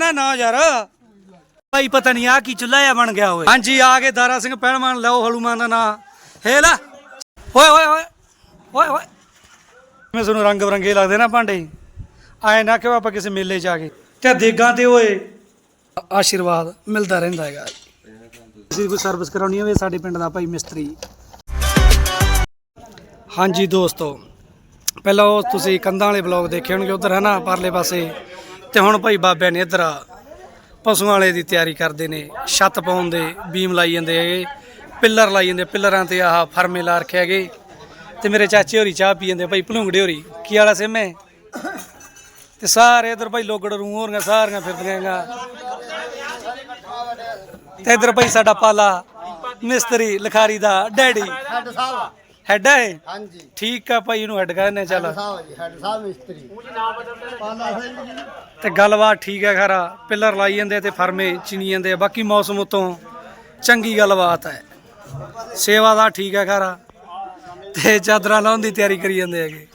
ਨਾ ਨਾ ਯਾਰ। ਭਾਈ ਪਤਾ ਨਹੀਂ ਆ ਕੀ ਚੁੱਲ੍ਹਾ ਆ ਬਣ ਗਿਆ ਓਏ ਹਾਂਜੀ, ਆ ਕੇ ਦਾਰਾ ਸਿੰਘ ਪਹਿਲਵਾਨ, ਲਓ ਹਲੂਮਾਨ ਦਾ ਨਾਂ। ਹੇਲ। ਓਏ ਓਏ ਓਏ ਓਏ ਓਏ। ਮੈਂ ਤੁਹਾਨੂੰ ਰੰਗ ਬਰੰਗੇ ਲੱਗਦੇ ਨਾ ਭਾਂਡੇ। ਆਏ ਨਾ ਕਿ ਆਪਾਂ ਕਿਸੇ ਮੇਲੇ 'ਚ ਆ ਗਏ? ਤੇ ਦੇਗਾਂ ਤੇ ਓਏ? ਆਸ਼ੀਰਵਾਦ ਮਿਲਦਾ ਰਹਿੰਦਾ ਹੈਗਾ। ਅਸੀਂ ਕੋਈ ਸਰਵਿਸ ਕਰਾਉਣੀ ਹੋਵੇ, ਸਾਡੇ ਪਿੰਡ ਦਾ ਭਾਈ ਮਿਸਤਰੀ। ਹਾਂਜੀ ਦੋਸਤੋ, ਪਹਿਲਾਂ ਉਹ ਤੁਸੀਂ ਕੰਧਾਂ ਵਾਲੇ ਬਲੌਗ ਦੇਖੇ ਹੋਣਗੇ, ਉਧਰ ਹੈ ਨਾ, ਪਰਲੇ ਪਾਸੇ। ਤੇ ਹੁਣ ਭਾਈ ਬਾਬਿਆਂ ਨੇ ਇੱਧਰ ਪਸ਼ੂਆਂ ਵਾਲੇ ਦੀ ਤਿਆਰੀ ਕਰਦੇ ਨੇ। ਛੱਤ ਪਾਉਣ ਦੇ ਬੀਮ ਲਾਈ ਜਾਂਦੇ ਹੈਗੇ, ਪਿੱਲਰ ਲਾਈ ਜਾਂਦੇ, ਪਿੱਲਰਾਂ ਤੇ ਆਹ ਫਰਮੇ ਲਾ ਰੱਖੇ ਹੈਗੇ। ਤੇ ਮੇਰੇ ਚਾਚੇ ਹੋਰੀ ਚਾਹ ਪੀ ਜਾਂਦੇ, ਭਾਈ ਭਲੂੰਗੜੇ ਹੋਰੀ, ਕੀ ਵਾਲਾ ਸਿਮੇ ਤੇ ਸਾਰੇ ਇਧਰ ਭਾਈ ਲੋਗੜ ਰੂ ਹੋਰੀਆਂ, ਸਾਰੀਆਂ ਫਿਰਦੀਆਂ ਹੈਗਾ ਤੇ ਇਧਰ ਭਾਈ ਸਾਡਾ ਪਾਲਾ ਮਿਸਤਰੀ, ਲਖਾਰੀ ਦਾ ਡੈਡੀ। ਹੈਡ ਹੈ ਹਾਂਜੀ। ਠੀਕ ਆ ਭਾਈ ਇਹਨੂੰ ਹੈਡ ਕਹਿੰਦੇ ਚੱਲ। ਸਾਹਿਬ ਜੀ ਹੈਡ ਸਾਹਿਬ ਮਿਸਤਰੀ। ਪਾਲਾ ਸਿੰਘ ਜੀ। ਤੇ ਗੱਲਬਾਤ ਠੀਕ ਹੈ ਖਰਾ ਪਿੱਲਰ ਲਾਈ ਜਾਂਦੇ ਤੇ ਫਰਮੇ ਚਿਣੀ ਜਾਂਦੇ ਆ ਬਾਕੀ ਮੌਸਮ ਉਤੋਂ ਚੰਗੀ ਗੱਲਬਾਤ ਹੈ ਸੇਵਾ ਦਾ ਠੀਕ ਹੈ ਖਰਾ ਤੇ ਚਾਦਰਾਂ ਲਾਉਣ ਦੀ ਤਿਆਰੀ ਕਰੀ ਜਾਂਦੇ ਹੈਗੇ।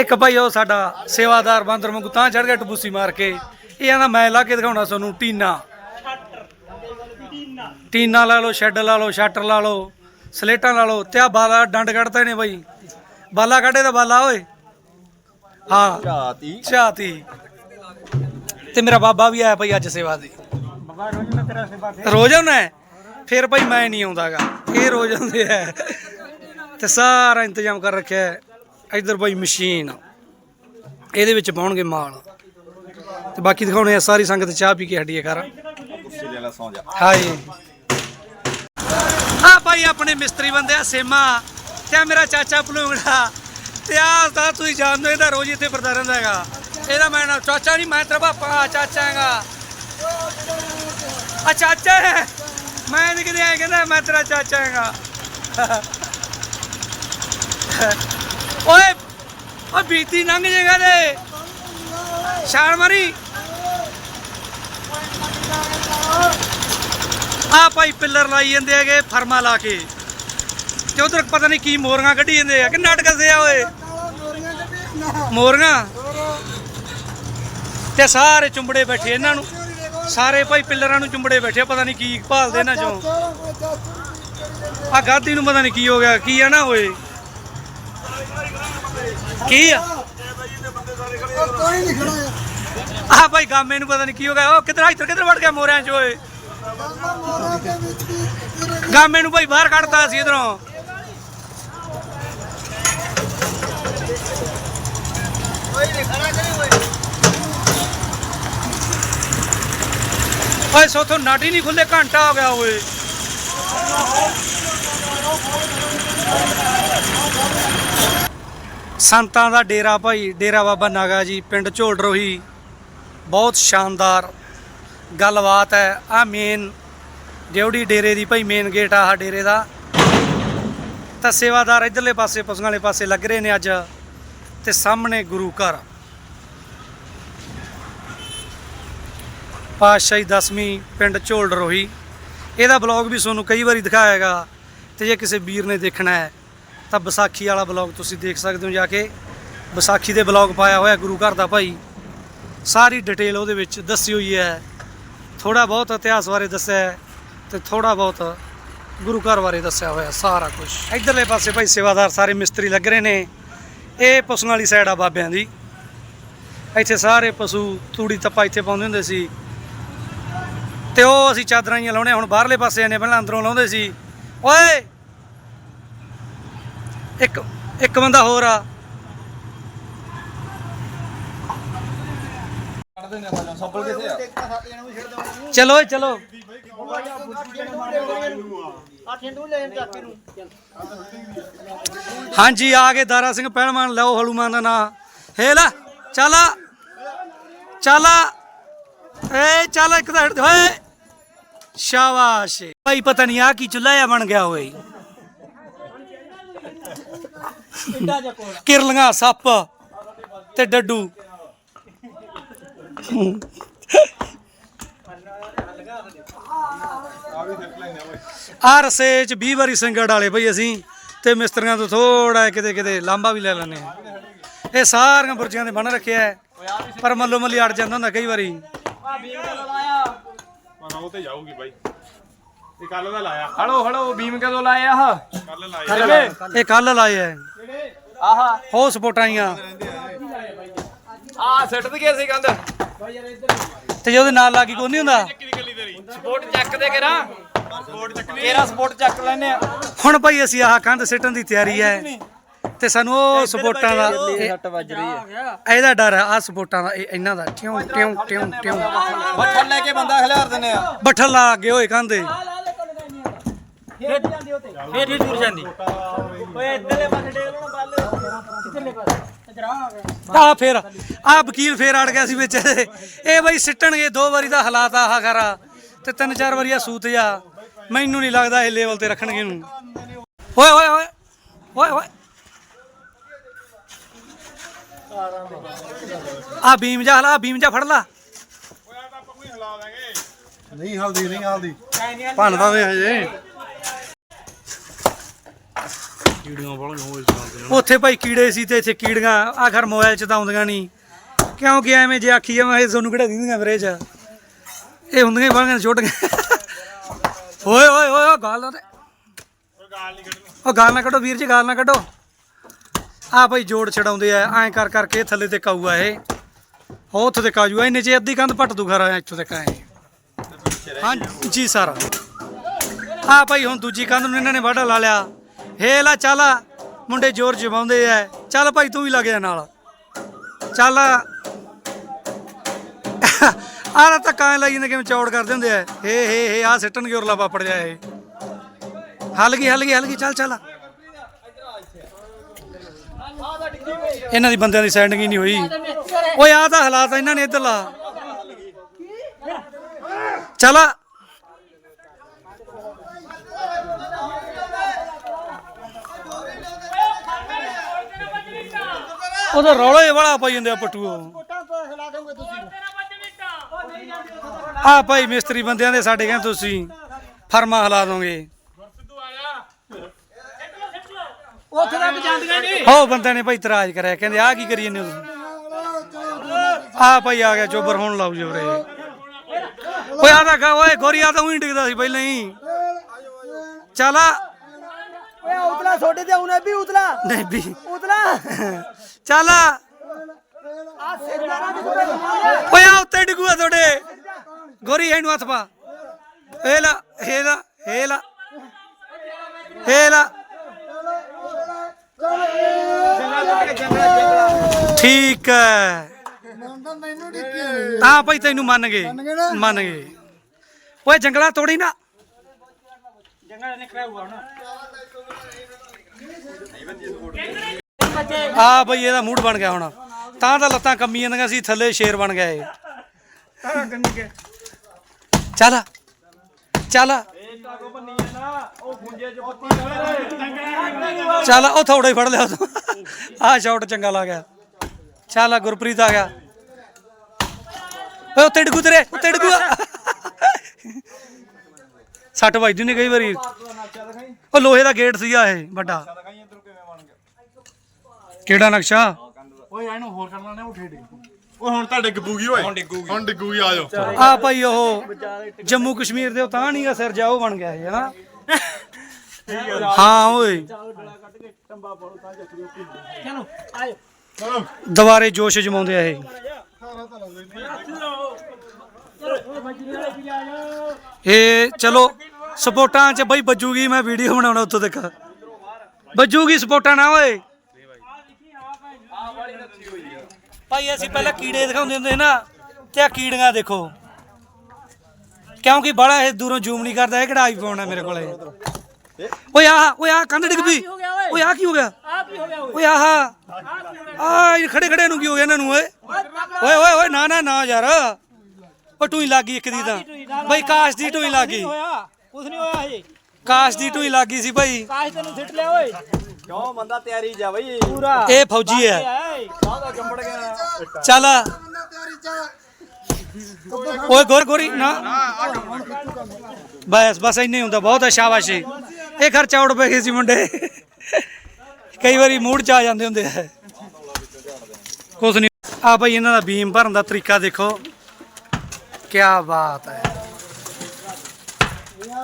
ਇੱਕ ਭਾਈ ਉਹ ਸਾਡਾ ਸੇਵਾਦਾਰ ਬਾਂਦਰ ਵਾਂਗੂ ਤਾਂ ਚੜ ਗਿਆ ਟਬੂਸੀ ਮਾਰ ਕੇ। ਇਹ ਆਂਦਾ ਮੈਂ ਲਾ ਕੇ ਦਿਖਾਉਣਾ ਤੁਹਾਨੂੰ ਟੀਨਾ। ਟੀਨਾ ਲਾ ਲਓ ਸ਼ੈੱਡ ਲਾ ਲਓ ਸ਼ਟਰ ਲਾ ਲਓ ਸਲੇਟਾਂ ਲਾ ਲਓ ਤੇ ਆ ਬਾਲਾ ਡੰਡ ਕੱਢਦੇ ਨੇ ਬਾਈ। ਬਾਲਾ ਕੱਢੇ ਤਾਂ ਬਾਲਾ ਓਏ। ਹਾਂ। ਝਾਤੀ। ਚਾਤੀ ਤੇ ਮੇਰਾ ਬਾਬਾ ਵੀ ਆਇਆ ਭਾਈ ਅੱਜ ਸੇਵਾ ਦੀ। ਬਾਬਾ ਰੋਜ਼ ਮੈਂ ਤੇਰਾ ਸੇਵਾ ਰੋਜ਼ ਆਉਣਾ? ਫਿਰ ਭਾਈ ਮੈਂ ਨਹੀਂ ਆਉਂਦਾਗਾ। ਇਹ ਰੋਜ਼ ਆਉਂਦੇ ਆ। ਤੇ ਸਾਰਾ ਇੰਤਜ਼ਾਮ ਕਰ ਰੱਖਿਆ ਹੈ। ਇੱਧਰ ਭਾਈ ਮਸ਼ੀਨ। ਇਹਦੇ ਵਿੱਚ ਪਾਉਣਗੇ ਮਾਲ। ਤੇ ਬਾਕੀ ਦਿਖਾਉਣੇ ਆ ਸਾਰੀ ਸੰਗਤ ਚਾਹ ਪੀ ਕੇ ਹੱਡੀ ਹੈ ਘਰ। ਕੁਰਸੀ ਲੈ ਲੈ ਸੌਂ ਜਾ। ਹਾਏ ਆ ਭਾਈ ਆਪਣੇ ਮਿਸਤਰੀ ਬੰਦੇ ਆ, ਸੇਮਾ। ਤੇ ਆਹ ਮੇਰਾ ਚਾਚਾ ਭਲੂੰਗੜਾ। ਤੇ ਆ ਤਾਂ ਤੁਸੀਂ ਜਾਣਦੇ ਹੋ, ਇਹਦਾ ਰੋਜ਼ ਇੱਥੇ ਫਿਰਦਾ ਰਹਿੰਦਾ ਹੈਗਾ। ਇਹਦਾ ਮੈਂ ਨਾ ਚਾਚਾ ਨਹੀਂ, ਮੈਂ ਤੇਰਾ ਪਾਪਾ ਚਾਚਾ ਹੈਗਾ। ਆ ਚਾਚਾ ਹੈ। ਮੈਂ ਨਹੀਂ ਕਿਤੇ ਆਇਆ ਕਹਿੰਦਾ, ਮੈਂ ਤੇਰਾ ਚਾਚਾ ਹੈਗਾ। ਓਏ ਓ ਬੀਤੀ ਲੰਘ ਜੇਗਾ ਦੇ ਛਾਲ ਮਾਰੀ। ਆ ਭਾਈ ਪਿੱਲਰ ਲਾਈ ਜਾਂਦੇ ਹੈਗੇ, ਫਰਮਾ ਲਾ ਕੇ। ਤੇ ਉਧਰ ਪਤਾ ਨਹੀਂ ਕੀ ਮੋਰੀਆਂ ਕੱਢੀ ਜਾਂਦੇ ਆ। ਕਿ ਨਾਟਕ ਸੇ ਆ ਓਏ। ਮੋਰੀਆਂ? ਤੇ ਸਾਰੇ ਚੁੰਬੜੇ ਬੈਠੇ ਇਹਨਾਂ ਨੂੰ। ਸਾਰੇ ਭਾਈ ਪਿੱਲਰਾਂ ਨੂੰ ਚੁੰਬੜੇ ਬੈਠੇ ਪਤਾ ਨਹੀਂ ਕੀ ਭਾਲਦੇ ਇਹਨਾਂ ਚੋਂ। ਆ ਗਾਦੀ ਨੂੰ ਪਤਾ ਨਹੀਂ ਕੀ ਹੋ ਗਿਆ। ਕੀ ਆ ਨਾ ਓਏ? ਕੀ ਆ? ਆ ਭਾਈ ਗਾਮੇ ਨੂੰ ਪਤਾ ਨਹੀਂ ਕੀ ਹੋ ਗਿਆ। ਉਹ ਕਿੱਧਰ ਇੱਧਰ ਕਿੱਧਰ ਵੜ ਗਿਆ ਮੋਰਿਆਂ 'ਚ ਓਏ? ਗਾਮੇ ਨੂੰ ਭਾਈ ਬਾਹਰ ਕੱਢਤਾ ਸੀ ਇਧਰੋਂ। ਕੋਈ ਨਹੀਂ ਓਏ ਸੋਥੋਂ ਨਟ ਨਹੀਂ ਖੁੱਲੇ ਘੰਟਾ ਹੋ ਗਿਆ ਓਏ। ਸੰਤਾਂ ਦਾ ਡੇਰਾ ਭਾਈ, ਡੇਰਾ ਬਾਬਾ ਨਾਗਾ ਜੀ, ਪਿੰਡ ਝੋਲ ਰੋਹੀ ਬਹੁਤ ਸ਼ਾਨਦਾਰ। ਗੱਲਬਾਤ ਹੈ। ਆ ਮੇਨ ਡਿਊਟੀ ਡੇਰੇ ਦੀ ਭਾਈ ਮੇਨ ਗੇਟ ਆ ਡੇਰੇ ਦਾ। ਤਾਂ ਸੇਵਾਦਾਰ ਇਧਰਲੇ ਪਾਸੇ ਪਸ਼ੂਆਂ ਵਾਲੇ ਪਾਸੇ ਲੱਗ ਰਹੇ ਨੇ ਅੱਜ ਤੇ ਸਾਹਮਣੇ ਗੁਰੂ ਘਰ। ਪਾਤਸ਼ਾਹੀ ਦਸਵੀਂ ਪਿੰਡ ਝੋਲ ਰੋਹੀ। ਇਹਦਾ ਬਲੌਗ ਵੀ ਤੁਹਾਨੂੰ ਕਈ ਵਾਰੀ ਦਿਖਾਇਆ ਹੈਗਾ ਤੇ ਜੇ ਕਿਸੇ ਵੀਰ ਨੇ ਦੇਖਣਾ ਹੈ, ਤਾਂ ਵਿਸਾਖੀ ਵਾਲਾ ਬਲੌਗ ਤੁਸੀਂ ਦੇਖ ਸਕਦੇ ਹੋ ਜਾ ਕੇ। ਵਿਸਾਖੀ ਦੇ ਬਲੌਗ ਪਾਇਆ ਹੋਇਆ ਗੁਰੂ ਘਰ ਦਾ ਭਾਈ। ਸਾਰੀ ਡਿਟੇਲ ਉਹਦੇ ਵਿੱਚ ਦੱਸੀ ਹੋਈ ਹੈ। ਥੋੜਾ ਬਹੁਤ ਇਤਿਹਾਸ ਬਾਰੇ ਦੱਸਿਆ ਹੈ ਤੇ ਥੋੜਾ ਬਹੁਤ ਗੁਰੂ ਘਰ ਬਾਰੇ ਦੱਸਿਆ ਹੋਇਆ ਸਾਰਾ ਕੁਝ ਇਧਰਲੇ ਪਾਸੇ ਭਾਈ ਸੇਵਾਦਾਰ ਸਾਰੇ ਮਿਸਤਰੀ ਲੱਗ ਰਹੇ ਨੇ। ਇਹ ਪਸ਼ੂਆਂ ਵਾਲੀ ਸਾਈਡ ਆ ਬਾਬਿਆਂ ਦੀ। ਇੱਥੇ ਸਾਰੇ ਪਸ਼ੂ ਤੂੜੀ ਤੱਪਾ ਇੱਥੇ ਪਾਉਂਦੇ ਹੁੰਦੇ ਸੀ। ਤੇ ਉਹ ਅਸੀਂ ਚਾਦਰਾਂ ਹੀ ਲਾਉਣੇ, ਹੁਣ ਬਾਹਰਲੇ ਪਾਸੇ ਆਨੇ ਪਹਿਲਾਂ ਅੰਦਰੋਂ ਲਾਉਂਦੇ ਸੀ। ਓਏ! ਇੱਕ ਇੱਕ ਬੰਦਾ ਹੋਰ ਆ। ਚਲੋ ਓਏ, ਚਲੋ। ਹਾਂਜੀ, ਆ ਗਏ ਦਾਰਾ ਸਿੰਘ ਪਹਿਲਵਾਨ। ਲਓ ਹਲੂਮਾਨ ਦਾ ਨਾਂ। ਹੇਲ, ਚੱਲ। ਚੱਲ। ਏ, ਚੱਲ ਇੱਕ ਤਾਂ ਓਏ ਸ਼ਾਬਾਸ਼। ਭਾਈ, ਪਤਾ ਨਹੀਂ ਆ ਕੀ ਚੁੱਲ੍ਹਾ ਆ ਬਣ ਗਿਆ ਹੋਏ ਕਿਰਲੀਆਂ, ਸੱਪ ਤੇ ਡੱਡੂ। ਆ ਰਸੇ ਚ 20 ਵਾਰੀ ਸਿੰਗੜ ਵਾਲੇ ਬਈ ਅਸੀਂ ਤੇ ਮਿਸਤਰੀਆਂ ਤੋਂ ਥੋੜਾ ਕਿਤੇ ਕਿਤੇ ਲਾਂਬਾ ਵੀ ਲੈ ਲੈਨੇ ਆ ਇਹ ਸਾਰੀਆਂ ਬੁਰਜੀਆਂ ਦੇ ਬਣ ਰੱਖਿਆ ਹੈ ਪਰ ਮੱਲੋ ਮੱਲੀ ਅੜ ਜਾਂਦਾ ਹੁੰਦਾ ਕਈ ਵਾਰੀ। ਪਰ ਉਹ ਤੇ ਜਾਊਗੀ ਬਾਈ। ਇਹ ਕੱਲ ਦਾ ਲਾਇਆ। ਹਲੋ ਹਲੋ ਬੀਮ ਕਦੋਂ ਲਾਇਆ ਆਹ? ਕੱਲ ਲਾਇਆ। ਇਹ ਕੱਲ ਲਾਏ ਐ ਆਹਾ। ਹੋ ਸਪੋਰਟਾਂ ਆਈਆਂ। ਆ ਸਿੱਟ ਦਈਏ ਸੀ ਕੰਧ। ਤੇ ਜੇ ਉਹਦੇ ਨਾਲ ਲੱਗੀ ਕੋਈ ਨਹੀਂ ਹੁੰਦਾ। ਸਪੋਰਟ ਚੱਕ ਦੇ ਕੇਰਾ। ਸਪੋਰਟ ਚੱਕ ਲਈ। ਕੇਰਾ ਸਪੋਰਟ ਚੱਕ ਲੈਨੇ ਆ। ਹੁਣ ਭਾਈ ਅਸੀਂ ਆਹ ਕੰਧ ਸਿੱਟਣ ਦੀ ਤਿਆਰੀ ਹੈ ਤੇ ਸਾਨੂੰ ਉਹ ਸਪੋਰਟਾਂ ਦਾ ਇਹ- ਸੱਟ ਵੱਜ ਰਹੀ ਹੈ। ਇਹਦਾ ਡਰ ਹੈ ਆ ਸਪੋਰਟਾਂ ਦਾ ਇਹ ਇਹਨਾਂ ਦਾ ਟਿਉਂ ਟਿਉਂ ਟਿਉਂ ਟਿਉਂ ਬੱਠਲ ਲੈ ਕੇ ਬੰਦਾ ਖਿਲਾਰ ਦਿੰਨੇ ਆ। ਬੱਠਲ ਲਾ ਅੱਗੇ ਹੋਏ ਕੰਧੇ ਫੇਰ ਨਹੀਂ ਦੂਰ ਜਾਂਦੀ। ਓਏ ਇੱਧਰਲੇ ਪਾਸੇ ਡੇਗ ਲੋ ਬੱਲ। ਕਿੱਧਰਲੇ ਪਾਸੇ ਆ ਫੇਰ ਆ ਵਕੀਲ ਫੇਰ ਅੜ ਗਿਆ ਸੀ ਵਿੱਚ। ਇਹ ਬਈ ਸਿੱਟਣਗੇ ਦੋ ਵਾਰੀ ਦਾ ਹਾਲਾਤ ਆਹ ਕਰਾ ਤੇ ਤਿੰਨ ਚਾਰ ਵਾਰੀ ਆ ਸੂਤ ਜਾ ਮੈਨੂੰ ਨਹੀਂ ਲੱਗਦਾ ਇਹ ਲੈਵਲ ਤੇ ਰੱਖਣਗੇ ਇਹਨੂੰ। ਓਏ ਓਏ ਓਏ ਓਏ ਓਏ। ਆ ਬੀਮ ਜਾ ਹਲਾ ਬੀਮ ਜਾ ਫੜ ਲਾ। ਨਹੀਂ ਹਲਦੀ ਨਹੀਂ ਹਲਦੀ। ਭੰਨਦਾ ਵੇ ਹਜੇ। ਉੱਥੇ ਭਾਈ ਕੀੜੇ ਸੀ ਤੇ ਇੱਥੇ ਕੀੜੀਆਂ, ਆਖਰ ਮੋਬਾਈਲ ਚ ਤਾਂ ਆਉਂਦੀਆਂ ਨਹੀਂ। ਕਿਉਂਕਿ ਐਵੇਂ ਜੇ ਆਖੀ ਜਾਵਾਂ ਇਹ ਤੁਹਾਨੂੰ ਕਿਹੜਾ ਦਿੰਦੀਆਂ ਮੇਰੇ ਚ ਇਹ ਹੁੰਦੀਆਂ ਹੀ ਛੋਟੀਆਂ। ਓਏ ਓਏ ਓਏ ਗਾਲ ਨਾ ਉਹ ਗਾਲ ਨਾ ਕੱਢੋ, ਵੀਰ ਜੀ, ਗਾਲ ਨਾ ਕੱਢੋ। ਆ ਭਾਈ ਜੋੜ ਛਡਾਉਂਦੇ ਆ, ਐਂ ਕਰ ਕਰਕੇ ਥੱਲੇ ਤੇ ਕਾਊਗਾ ਇਹ। ਉਹ ਉੱਥੇ ਤੇ ਕਾਜੂਗਾ ਇਹਨੇ ਚ ਅੱਧੀ ਕੰਧ ਪੱਟ ਦੂ ਖਰਾ ਇੱਥੋਂ ਤੱਕ ਆਏ। ਹਾਂ ਜੀ, ਸਰ। ਆ ਭਾਈ ਹੁਣ ਦੂਜੀ ਕੰਧ ਨੂੰ ਇਹਨਾਂ ਨੇ ਵਾਢਾ ਲਾ ਲਿਆ। ਹੇ ਲਾ ਚੱਲ, ਮੁੰਡੇ ਜ਼ੋਰ ਜਮਾਉਂਦੇ ਐ ਚੱਲ ਭਾਈ, ਤੂੰ ਵੀ ਲੱਗ ਜਾ ਨਾਲ। ਚੱਲ। ਆਹ ਧੱਕਾ ਲਾਈ ਜਾਂਦੇ, ਕਿਵੇਂ ਚੌੜ ਕਰਦੇ ਹੁੰਦੇ ਐ ਹੇ ਹੇ ਹੇ ਆ ਸਿੱਟਣਗੇ ਉਰਲਾ ਪਾਪੜ ਜਾਏ ਹਲ ਗਈ ਹਲ ਗਈ ਹਲ ਗਈ। ਚੱਲ ਚੱਲ। ਇਹਨਾਂ ਦੀ ਬੰਦਿਆਂ ਦੀ ਸੈਂਡਿੰਗ ਹੀ ਨਹੀਂ ਹੋਈ। ਓਏ, ਆਹ ਤਾਂ ਹਾਲਾਤ ਇਹਨਾਂ ਨੇ ਇੱਧਰ ਲਾ। ਚੱਲ। ਉਹਦਾ ਰੌਲਾ ਹੀ ਬੜਾ ਪਾਈ ਜਾਂਦੇ ਆ ਪੱਟੂ। ਆ ਭਾਈ ਮਿਸਤਰੀ ਬੰਦਿਆਂ ਦੇ ਸਾਡੇ ਕਹਿੰਦੇ ਤੁਸੀਂ ਫਰਮਾ ਹਲਾ ਦੋਗੇ। ਉੱਥੇ ਤੱਕ ਜਾਂਦੀਆਂ ਨਹੀਂ। ਹੋ ਬੰਦਿਆਂ ਨੇ ਭਾਈ ਇਤਰਾਜ਼ ਕਰਿਆ ਕਹਿੰਦੇ ਆ ਕੀ ਕਰੀ ਜਾਂਦੇ ਤੁਸੀਂ? ਆ ਭਾਈ ਆ ਗਿਆ ਚੋਬਰ ਹੁਣ ਲਾਉ ਜੀ ਉਰੇ। ਓਏ ਆ ਤਾਂ ਓਏ ਗੋਰੀਆ ਤਾਂ ਉਹੀ ਡਿੱਗਦਾ ਸੀ ਪਹਿਲਾਂ ਹੀ। ਚੱਲ ਓਏ ਉਤਲਾ ਛੋਟੇ ਤੇ ਆਉਣਾ ਵੀ ਉਤਲਾ। ਨਹੀਂ ਵੀ। ਉਤਲਾ। ਚੱਲ ਆ। ਸਿੱਧਾ ਨਾ ਓਏ ਆ ਉੱਤੇ ਡਿੱਗੂਆ ਤੁਹਾਡੇ। ਗੋਰੀ ਇਹਨੂੰ ਹੱਥ ਪਾ। ਏ ਲਾ ਏ ਲਾ ਏ ਲਾ। ਏ ਲਾ। ਠੀਕ ਹੈ ਹਾਂ ਭਾਈ ਤੈਨੂੰ ਮੰਨ ਗਏ। ਮੰਨ ਗਏ। ਓਏ ਜੰਗਲਾ ਤੋੜੀ ਨਾ। ਆ ਬਈ, ਇਹਦਾ ਮੂਡ ਬਣ ਗਿਆ ਹੁਣ। ਤਾਂ ਤਾਂ ਲੱਤਾਂ ਕੰਮੀ ਜਾਂਦੀਆਂ ਸੀ, ਥੱਲੇ ਸ਼ੇਰ ਬਣ ਗਿਆ ਇਹ। ਚੱਲ ਚੱਲ। ਚੱਲ, ਉਹ ਥੋੜਾ ਹੀ ਫੜ ਲਿਆ ਤੂੰ। ਆਹ ਸ਼ਾਟ ਚੰਗਾ ਲੱਗ ਗਿਆ। ਚੱਲ, ਗੁਰਪ੍ਰੀਤ ਆ ਗਿਆ। ਓਏ, ਉੱਤੇ ਡਿੱਗੂ ਤੇਰੇ, ਉੱਤੇ ਡਿੱਗੂ। ਸੱਟ ਵੱਜਦੀ ਨੇ ਕਈ ਵਾਰੀ। ਉਹ ਲੋਹੇ ਦਾ ਗੇਟ ਸੀਗਾ ਇਹ ਵੱਡਾ। ਕਿਹੜਾ ਨਕਸ਼ਾ? ਓਏ ਇਹਨੂੰ ਹੋਰ ਕਰਨਾ ਨੇ ਉਠੇ ਡਿੱਗੀ ਓਏ ਹੁਣ ਤਾਂ ਡਿੱਗ ਪੂਗੀ ਓਏ। ਹੁਣ ਡਿੱਗੂਗੀ। ਹੁਣ ਡਿੱਗੂਗੀ ਆ ਜਾਓ। ਆ ਭਾਈ ਉਹ ਜੰਮੂ ਕਸ਼ਮੀਰ ਦੇ ਉਹ ਤਾਂ ਨਹੀਂਗਾ ਸਿਰ ਜਾ ਉਹ ਬਣ ਗਿਆ ਇਹ ਹਨਾ? ਹਾਂ ਓਏ। ਦੁਬਾਰੇ ਜੋਸ਼ ਜਮਾਉਂਦੇ ਆ ਇਹ। ਇਹ ਚਲੋ ਸਪੋਰਟਾਂ 'ਚ ਬਈ ਵੱਜੂਗੀ ਮੈਂ ਵੀਡੀਓ ਬਣਾਉਣਾ ਉੱਥੋਂ ਤੱਕ। ਵੱਜੂਗੀ ਸਪੋਰਟਾਂ ਨਾ ਓਏ। ਭਾਈ ਅਸੀਂ ਪਹਿਲਾਂ ਕੀੜੇ ਦਿਖਾਉਂਦੇ ਹੁੰਦੇ ਨਾ ਤੇ ਆ ਕੀੜੀਆਂ ਦੇਖੋ। ਕਿਉਂਕਿ ਬੜਾ ਇਹ ਦੂਰੋਂ ਜ਼ੂਮ ਨਹੀਂ ਕਰਦਾ ਇਹ ਕਿਹੜਾ ਆਈਫੋਨ ਹੈ ਮੇਰੇ ਕੋਲੇ। ਓਏ ਆਹ ਓਏ ਆਹ ਕੰਧ ਡਿੱਗ ਪਈ। ਓਏ? ਆਹ ਕੀ ਹੋ ਗਿਆ? ਓਏ? ਆਹ ਆ ਖੜੇ ਖੜੇ ਨੂੰ ਕੀ ਹੋ ਗਿਆ ਇਹਨਾਂ ਨੂੰ ਓਏ ਓਏ ਓਏ ਨਾ ਨਾ ਨਾ ਯਾਰ। ਉਹ ਟੂਈ ਲੱਗੀ ਇੱਕ ਦੀ ਤਾਂ। ਬਈ ਕਾਸ਼ ਦੀ ਟੂਈ ਲੱਗੀ ਹੋਇਆ। ਕੁਛ ਨਹੀਂ ਹੋਇਆ ਹਜੇ। ਕਾਸ਼ ਦੀ ਟੂਈ ਲੱਗੀ ਸੀ ਭਾਈ ਕਾਸ਼ ਤੈਨੂੰ ਸਿੱਟ ਲਿਆ ਓਏ। ਕਿਉਂ? ਬੰਦਾ ਤਿਆਰੀ ਜਾ ਬਈ। ਪੂਰਾ। ਇਹ ਫੌਜੀ ਹੈ। ਸਾਦਾ ਗਿਆ। ਚੱਲ। ਓਏ ਗੋਰ ਗੋਰੀ ਨਾ। ਬਸ ਬਸ ਇੰਨੇ ਹੁੰਦਾ। ਬਹੁਤ ਸ਼ਾਬਾਸ਼ੀ। ਇਹ ਖਰਚਾ ਉੜ ਪੈ ਗਏ ਸੀ ਮੁੰਡੇ। ਕਈ ਵਾਰੀ ਮੂਡ ਚ ਆ ਜਾਂਦੇ ਹੁੰਦੇ ਆ। ਕੁਛ ਨਹੀਂ। ਆ ਭਾਈ ਇਹਨਾਂ ਦਾ ਬੀਮ ਭਰਨ ਦਾ ਤਰੀਕਾ ਦੇਖੋ। ਕੀ ਬਾਤ ਹੈ।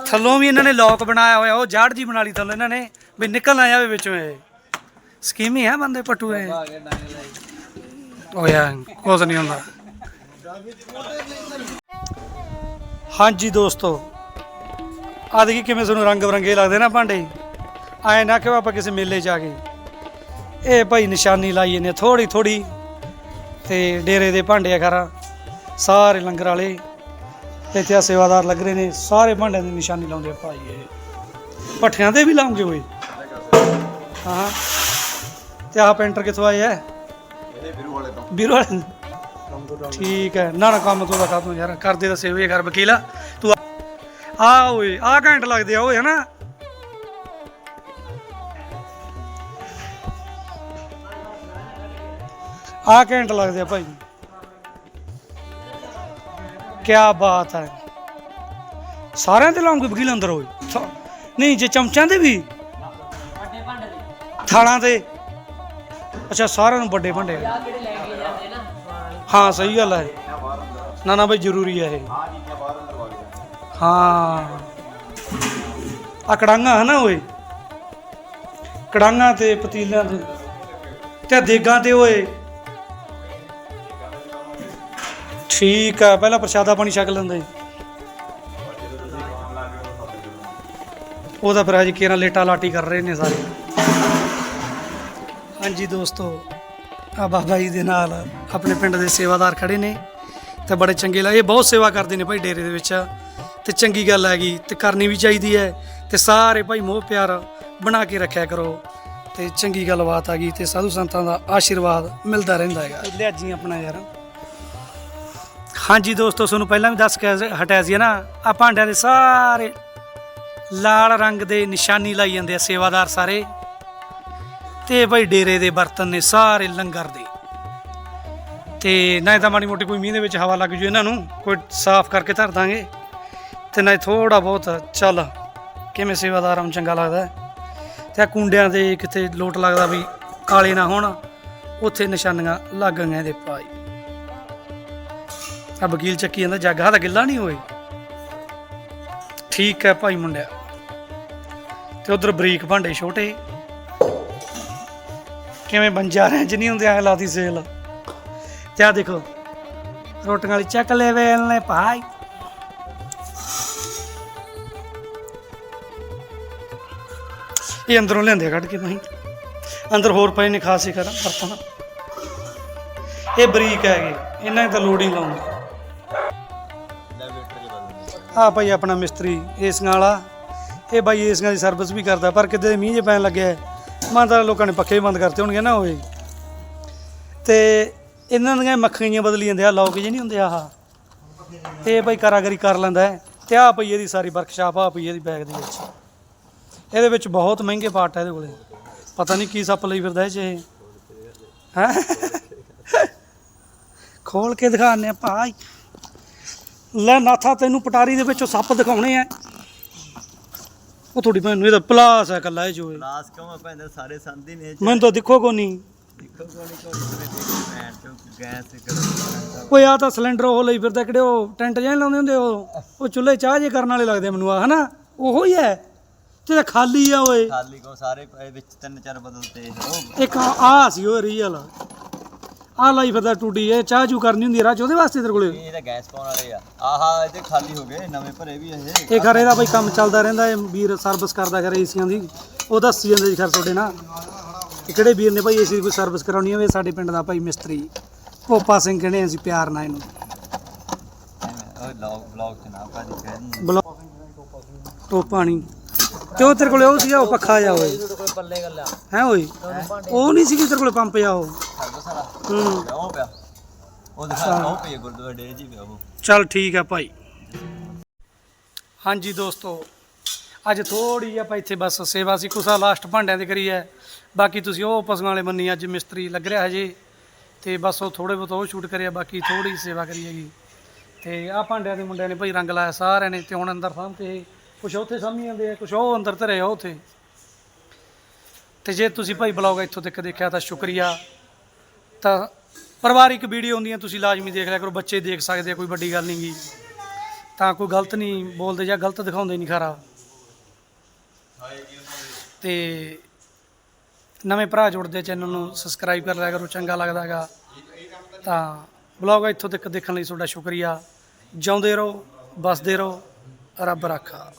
ਥੱਲੋਂ ਵੀ ਇਹਨਾਂ ਨੇ ਲੋਕ ਬਣਾਇਆ ਹੋਇਆ, ਉਹ ਜਾੜ ਜੀ ਬਣਾ ਲਈ ਥੱਲੋਂ ਇਹਨਾਂ ਨੇ, ਵੀ ਨਿਕਲ ਨਾ ਜਾਵੇ ਵਿੱਚੋਂ ਇਹ। ਸਕੀਮੀ ਹੈ ਬੰਦੇ ਪਟੂ ਇਹ। ਓ ਯਾਰ, ਕੁਛ ਨਹੀਂ ਹੁੰਦਾ। ਹਾਂਜੀ ਦੋਸਤੋ ਆ ਦੇਖੀ ਕਿਵੇਂ ਤੁਹਾਨੂੰ ਰੰਗ ਬਰੰਗੇ ਲੱਗਦੇ ਨਾ ਭਾਂਡੇ। ਐ ਨਾ ਕਿ ਆਪਾਂ ਕਿਸੇ ਮੇਲੇ 'ਚ ਆ ਗਏ। ਇਹ ਭਾਈ ਨਿਸ਼ਾਨੀ ਲਾਈ ਨੇ ਥੋੜੀ ਥੋੜੀ ਤੇ ਡੇਰੇ ਦੇ ਭਾਂਡੇ ਆ ਖਰਾ। ਸਾਰੇ ਲੰਗਰ ਵਾਲੇ ਇੱਥੇ ਆਹ ਸੇਵਾਦਾਰ ਲੱਗ ਰਹੇ ਨੇ ਸਾਰੇ ਭਾਂਡਿਆਂ ਦੀ ਨਿਸ਼ਾਨੀ ਲਾਉਂਦੇ ਆ ਭਾਈ ਇਹ। ਪੱਠਿਆਂ ਤੇ ਵੀ ਲਾਉਂਗੇ ਓਏ ਹਾਂ। ਤੇ ਆਹ ਪੈਂਟਰ ਕਿੱਥੋਂ ਆਏ ਐ ਇਹਦੇ ਵੀਰੂ ਵਾਲੇ ਤੋਂ। ਵੀਰੋ ਵਾਲੇ ਠੀਕ ਹੈ। ਨਾ ਨਾ ਕੰਮ ਤੂੰ ਦਾ ਤੂੰ ਯਾਰ। ਕਰਦੇ ਤਾਂ ਸੇਵੇ ਕਰ ਵਕੀਲਾ। ਤੂੰ ਆ- ਆ ਓਏ ਆ ਘੰਟ ਲੱਗਦੇ ਆ ਓਏ ਹਨਾ? ਆ ਘੰਟ ਲੱਗਦੇ ਆ ਭਾਈ। ਕੀ ਬਾਤ ਹੈ। ਸਾਰਿਆਂ ਤੇ ਲਾਉਂਗੇ ਵਕੀਲ ਅੰਦਰ ਹੋਏ। ਥ- ਨਹੀਂ, ਜੇ ਚਮਚਿਆਂ ਦੇ ਵੀ। ਥਾਲਾਂ ਤੇ ਅੱਛਾ, ਸਾਰਿਆਂ ਨੂੰ ਵੱਡੇ ਭਾਂਡੇ। ਆ। ਹਾਂ, ਸਹੀ ਗੱਲ ਹੈ। ਨਾ ਨਾ ਬਈ, ਜ਼ਰੂਰੀ ਹੈ ਇਹ। ਹਾਂ। ਆ ਕੜਾਂਗਾ ਹੈ ਨਾ ਓਏ? ਕੜਾਂਗਾ ਤੇ ਪਤੀਲਿਆਂ ਤੇ ਤੇ ਦੇਗਾਂ ਤੇ ਓਏ। ਠੀਕ ਆ, ਪਹਿਲਾਂ ਪ੍ਰਸ਼ਾਦਾ ਪਾਣੀ ਛਕ ਲੈਂਦੇ ਉਹਦਾ ਫਿਰ ਅਜੇ ਕਿਹੜਾ ਲੇਟਾ ਲਾਟੀ ਕਰ ਰਹੇ ਨੇ ਸਾਰੇ। ਹਾਂਜੀ ਦੋਸਤੋ, ਆ ਬਾਬਾ ਜੀ ਦੇ ਨਾਲ ਆਪਣੇ ਪਿੰਡ ਦੇ ਸੇਵਾਦਾਰ ਖੜੇ ਨੇ ਤੇ ਬੜੇ ਚੰਗੇ ਲੱਗੇ ਬਹੁਤ ਸੇਵਾ ਕਰਦੇ ਨੇ ਭਾਈ ਡੇਰੇ ਦੇ ਵਿੱਚ। ਤੇ ਚੰਗੀ ਗੱਲ ਹੈਗੀ ਤੇ ਕਰਨੀ ਵੀ ਚਾਹੀਦੀ ਹੈ ਤੇ ਸਾਰੇ ਭਾਈ ਮੋਹ ਪਿਆਰ ਬਣਾ ਕੇ ਰੱਖਿਆ ਕਰੋ। ਤੇ ਚੰਗੀ ਗੱਲਬਾਤ ਆ ਗਈ ਤੇ ਸਾਧੂ ਸੰਤਾਂ ਦਾ ਆਸ਼ੀਰਵਾਦ ਮਿਲਦਾ ਰਹਿੰਦਾ ਹੈਗਾ। ਲਿਆਜੀ ਆਪਣਾ ਯਾਰ। ਹਾਂਜੀ ਦੋਸਤੋ, ਤੁਹਾਨੂੰ ਪਹਿਲਾਂ ਵੀ ਦੱਸ ਕੇ ਹਟਿਆ ਸੀ ਨਾ? ਆ ਭਾਂਡਿਆਂ ਦੇ ਸਾਰੇ ਲਾਲ ਰੰਗ ਦੇ ਨਿਸ਼ਾਨੀ ਲਾਈ ਜਾਂਦੇ ਆ ਸੇਵਾਦਾਰ ਸਾਰੇ। ਤੇ ਭਾਈ ਡੇਰੇ ਦੇ ਬਰਤਨ ਨੇ ਸਾਰੇ ਲੰਗਰ ਦੇ। ਤੇ ਨਾ ਤਾਂ ਮਾੜੀ ਮੋਟੀ ਕੋਈ ਮੀਂਹ ਦੇ ਵਿੱਚ ਹਵਾ ਲੱਗ ਜੂ ਇਹਨਾਂ ਨੂੰ, ਕੋਈ ਸਾਫ਼ ਕਰਕੇ ਧਰ ਦਾਂਗੇ। ਤੇ ਨਾ ਥੋੜਾ ਬਹੁਤ, ਚੱਲ, ਕਿਵੇਂ ਸੇਵਾਦਾਰ ਨੂੰ ਚੰਗਾ ਲੱਗਦਾ ਹੈ। ਤੇ ਆ ਕੁੰਡਿਆਂ ਦੇ ਕਿਤੇ ਲੋਟ ਲੱਗਦਾ ਵੀ ਕਾਲੇ ਨਾ ਹੋਣ, ਉੱਥੇ ਨਿਸ਼ਾਨੀਆਂ ਲੱਗ ਗਈਆਂ ਇਹਦੇ ਭਾਈ ਆ ਵਕੀਲ ਚੱਕੀ ਜਾਂਦਾ, ਜਾਗਾ ਦਾ ਗਿੱਲਾ ਨਹੀਂ ਹੋਏ। ਠੀਕ ਹੈ ਭਾਈ ਮੁੰਡਿਆ। ਤੇ ਉਧਰ ਬਰੀਕ ਭਾਂਡੇ ਛੋਟੇ। ਕਿਵੇਂ ਬੰਜਾਰਿਆਂ ਚ ਨਹੀਂ ਹੁੰਦੇ ਆ ਲਾਤੀ ਸੇਲ। ਤੇ ਆ ਦੇਖੋ, ਰੋਟੀਆਂ ਵਾਲੀ ਚੱਕ ਲੈ ਵੇਲ ਨੇ ਭਾਈ ਇਹ ਅੰਦਰੋਂ ਲਿਆਂਦੇ ਕੱਢ ਕੇ ਭਾਈ ਅੰਦਰ ਹੋਰ ਪਏ ਨੇ, ਖਾਸੇ ਕਰਾਂ ਬਰਤਨ ਇਹ ਬਰੀਕ ਹੈਗੇ, ਇਹਨਾਂ ਦੀ ਤਾਂ ਲੋੜ ਹੀ ਲਾਉਂਦੇ। ਆ ਭਾਈ ਆਪਣਾ ਮਿਸਤਰੀ, ਏਸੀਆਂ ਵਾਲਾ। ਇਹ ਬਾਈ ਏਸੀਆਂ ਦੀ ਸਰਵਿਸ ਵੀ ਕਰਦਾ, ਪਰ ਕਿਤੇ ਮੀਂਹ ਜੇ ਪੈਣ ਲੱਗਿਆ ਮਾਂ ਤਾਂ ਲੋਕਾਂ ਨੇ ਪੱਖੇ ਵੀ ਬੰਦ ਕਰਤੇ ਹੋਣਗੇ ਨਾ ਹੋਏ ਤੇ ਇਹਨਾਂ ਦੀਆਂ ਮੱਖੀਆਂ ਬਦਲੀ ਜਾਂਦੇ ਆ, ਲੋਕ ਜੇ ਨਹੀਂ ਹੁੰਦੇ ਆਹ। ਇਹ ਭਾਈ ਕਾਰਾਗਰੀ ਕਰ ਲੈਂਦਾ ਹੈ ਤੇ ਆ ਪਈ ਇਹਦੀ ਸਾਰੀ ਵਰਕਸ਼ਾਪ ਆ ਪਈ ਇਹਦੀ ਬੈਗ ਦੇ ਵਿੱਚ। ਇਹਦੇ ਵਿੱਚ ਬਹੁਤ ਮਹਿੰਗੇ ਪਾਰਟ ਆ ਇਹਦੇ ਕੋਲੇ। ਪਤਾ ਨਹੀਂ ਕੀ ਸੱਪ ਲਈ ਫਿਰਦਾ ਇਹ ਚ ਇਹ। ਹੈ? ਖੋਲ ਕੇ ਦਿਖਾਣੇ ਆ ਭਾਈ ਲੈ ਨਾਥਾ ਤੈਨੂੰ ਪਟਾਰੀ ਦੇ ਵਿੱਚੋਂ ਸੱਪ ਦਿਖਾਉਣੇ ਆ। ਉਹ ਥੋੜੀ ਮੈਨੂੰ ਇਹਦਾ ਪਲਾਸ ਹੈ ਕੱਲਾ ਇਹ ਜੋ। ਲਾਸ ਕਿਉਂ ਆ ਪੈਂਦੇ ਸਾਰੇ ਸੰਦੀ ਨੇ ਮੈਨੂੰ ਤਾਂ ਦਿਖੋ ਕੋ ਨਹੀਂ। ਦੇਖੋ ਕੋਣੀ ਕੋਣੀ ਮੈਂ ਤੋਂ ਗੈਸ ਕਰੋ ਓਏ ਆ ਤਾਂ ਸਿਲੰਡਰ ਉਹ ਲਈ ਫਿਰਦਾ ਕਿਹੜੇ ਉਹ ਟੈਂਟ ਨੀ ਲਾਉਂਦੇ ਹੁੰਦੇ ਉਹ? ਉਹ ਚੁੱਲ੍ਹੇ ਚਾਹ ਜੇ ਕਰਨ ਵਾਲੇ ਲੱਗਦੇ ਮੈਨੂੰ ਆ ਹਨਾ? ਉਹੋ ਹੀ ਹੈ। ਤੇ ਤਾਂ ਖਾਲੀ ਆ ਓਏ। ਖਾਲੀ ਕੋ ਸਾਰੇ ਪਏ ਵਿੱਚ ਤਿੰਨ ਚਾਰ ਬਦਲਤੇ ਉਹ ਇੱਕ ਆ ਸੀ ਉਹ ਰੀਅਲ ਆ ਲਾਈ ਫਿਰਦਾ ਟੂਟੀ ਇਹ ਚਾਹ ਚੂ ਕਰਨੀ ਹੁੰਦੀ ਰਾਜ ਉਹਦੇ ਵਾਸਤੇ ਤੇਰੇ ਕੋਲੇ? ਇਹ ਤਾਂ ਗੈਸ ਪਾਉਣ ਵਾਲੇ ਆ। ਆਹਾ ਇਹਦੇ ਖਾਲੀ ਹੋ ਗਏ ਨਵੇਂ ਭਰੇ ਵੀ ਇਹ। ਇਹ ਖਰੇ ਦਾ ਬਈ ਕੰਮ ਚੱਲਦਾ ਰਹਿੰਦਾ ਇਹ ਵੀਰ ਸਰਵਿਸ ਕਰਦਾ ਕਰੇ ਏਸੀਆਂ ਦੀ। ਉਹ ਦੱਸੀ ਜਾਂਦੇ ਜੀ ਖਰ ਤੁਹਾਡੇ ਨਾ ਤੇ ਕਿਹੜੇ ਵੀਰ ਨੇ ਭਾਈ ਏਸੀ ਦੀ ਕੋਈ ਸਰਵਿਸ ਕਰਾਉਣੀ ਹੋਵੇ ਸਾਡੇ ਪਿੰਡ ਦਾ ਭਾਈ ਮਿਸਤਰੀ। ਭੋਪਾ ਸਿੰਘ ਕਹਿੰਦੇ ਅਸੀਂ ਪਿਆਰ ਨਾਲ ਇਹਨੂੰ। ਉਹ ਲੌਗ ਬਲੌਗ ਚ ਨਾ ਪਾ ਦੀ ਕਹਿਣੀ ਬਲੋ ਟੋ ਪਾਣੀ ਤੇ ਉਹ ਤੇਰੇ ਕੋਲੇ ਉਹ ਸੀਗਾ ਉਹ ਪੱਖਾ ਜਾ ਓਏ। ਗੱਲਾਂ। ਹੈ ਓਏ? ਉਹ ਨਹੀਂ ਸੀ ਤੇਰੇ ਕੋਲੇ ਪੰਪ ਜਾ ਉਹ। ਸਰਬ ਸਾਰਾ ਹੂੰ। ਉਹ ਪਿਆ। ਉਹ ਦਿਖਾ ਉਹ ਪਈ ਗੁਰਦੁਆਰੇ ਡੇਰੇ ਜੀ ਪਿਆ ਉਹ। ਚੱਲ ਠੀਕ ਆ ਭਾਈ। ਹਾਂਜੀ ਦੋਸਤੋ ਅੱਜ ਥੋੜੀ ਜਿਹੀ ਆਪਾਂ ਇੱਥੇ ਬਸ ਸੇਵਾ ਸੀ ਕੁਸਾ ਲਾਸਟ ਭਾਂਡਿਆਂ ਦੀ ਕਰੀ ਹੈ ਬਾਕੀ ਤੁਸੀਂ ਉਹ ਪਸ਼ੂਆਂ ਵਾਲੇ ਮੰਨੀ ਅੱਜ ਮਿਸਤਰੀ ਲੱਗ ਰਿਹਾ ਹਜੇ। ਤੇ ਬਸ ਉਹ ਥੋੜੇ ਬਹੁਤ ਉਹ ਸ਼ੂਟ ਕਰਿਆ ਬਾਕੀ ਥੋੜੀ ਸੇਵਾ ਕਰੀ ਹੈਗੀ। ਤੇ ਆਹ ਭਾਂਡਿਆਂ ਦੇ ਮੁੰਡਿਆਂ ਨੇ ਭਾਈ ਰੰਗ ਲਾਇਆ ਸਾਰਿਆਂ ਨੇ ਤੇ ਹੁਣ ਅੰਦਰ ਸਾਹਮਣੇ ਕੁਛ ਉੱਥੇ ਸਾਹਮਣੇ ਆਉਂਦੇ ਆ, ਕੁਛ ਉਹ ਅੰਦਰ ਧਰੇ ਆ ਉੱਥੇ। ਤੇ ਜੇ ਤੁਸੀਂ ਭਾਈ ਬਲੌਗ ਇੱਥੋਂ ਤੱਕ ਦੇਖਿਆ ਤਾਂ ਸ਼ੁਕਰੀਆ। ਤਾਂ ਪਰਿਵਾਰਿਕ ਵੀਡੀਓ ਹੁੰਦੀਆਂ, ਤੁਸੀਂ ਲਾਜ਼ਮੀ ਦੇਖ ਲਿਆ ਕਰੋ, ਬੱਚੇ ਦੇਖ ਸਕਦੇ ਆ, ਕੋਈ ਵੱਡੀ ਗੱਲ ਨਹੀਂ ਗੀ। ਤਾਂ ਕੋਈ ਗਲਤ ਨਹੀਂ ਬੋਲਦੇ ਜਾਂ ਗਲਤ ਦਿਖਾਉਂਦੇ ਨਹੀਂ ਖਰਾ। ਤੇ ਨਵੇਂ ਭਰਾ ਜੁੜਦੇ ਚੈਨਲ ਨੂੰ ਸਬਸਕ੍ਰਾਈਬ ਕਰ ਲਿਆ ਕਰੋ, ਚੰਗਾ ਲੱਗਦਾ ਹੈਗਾ। ਤਾਂ ਬਲੌਗ ਇੱਥੋਂ ਤੱਕ ਦੇਖਣ ਲਈ ਤੁਹਾਡਾ ਸ਼ੁਕਰੀਆ। ਜਿਉਂਦੇ ਰਹੋ ਬਸਦੇ ਰਹੋ, ਰੱਬ ਰਾਖਾ।